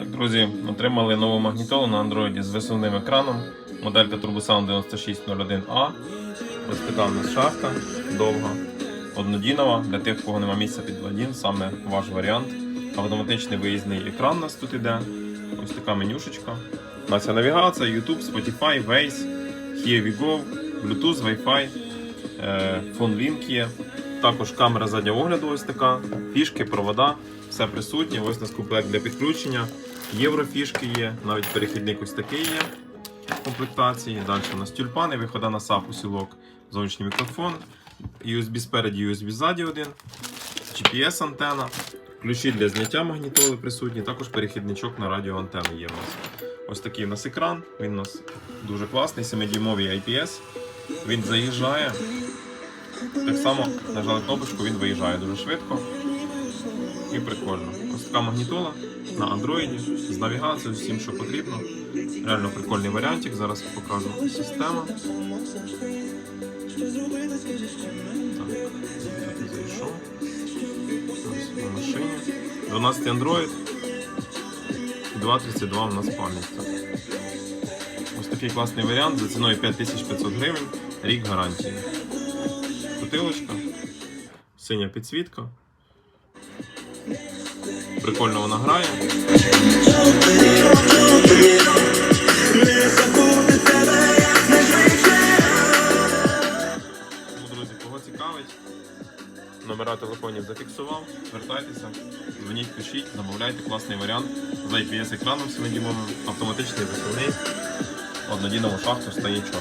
Так, друзі, отримали нову магнітолу на Android з висувним екраном. Моделька Turbosound 9601A. Ось така у нас шахта довга, однодінова. Для тих, кого немає місця під один, саме ваш варіант. Автоматичний виїзний екран у нас тут іде. Ось така менюшечка. У нас є навігація, YouTube, Spotify, Waze, Here go, Bluetooth, Wi-Fi, е, фон Link є. Також камера заднього огляду ось така, фішки, провода, все присутнє. Ось у нас комплект для підключення. Єврофішки є, навіть перехідник ось такий є в комплектації. Далі у нас тюльпани, виходи на САП, усілок, зовнішній мікрофон, USB спереді, USB ззаді один, GPS антена, ключі для зняття магнітоли присутні, також перехідничок на радіоантени є у нас. Ось такий у нас екран, він у нас дуже класний, 7-дюймовий IPS. Він заїжджає. Так само нажали кнопочку, він виїжджає дуже швидко і прикольно. Ось така магнітола на андроїді з навігацією, всім, що потрібно. Реально прикольний варіантик. Зараз покажу система. Так, зайшов. На машині. 12 Android. 2.32 у нас пам'ять. Ось такий класний варіант за ціною 5500 гривень, рік гарантії. Бутилочка, синя підсвітка. Прикольно вона грає. Тому, друзі, кого цікавить, номера телефонів зафіксував, звертайтеся, дзвоніть, пишіть, замовляйте класний варіант з IPS екраном 7 автоматичний висувний, однодійному шахту стає чітко.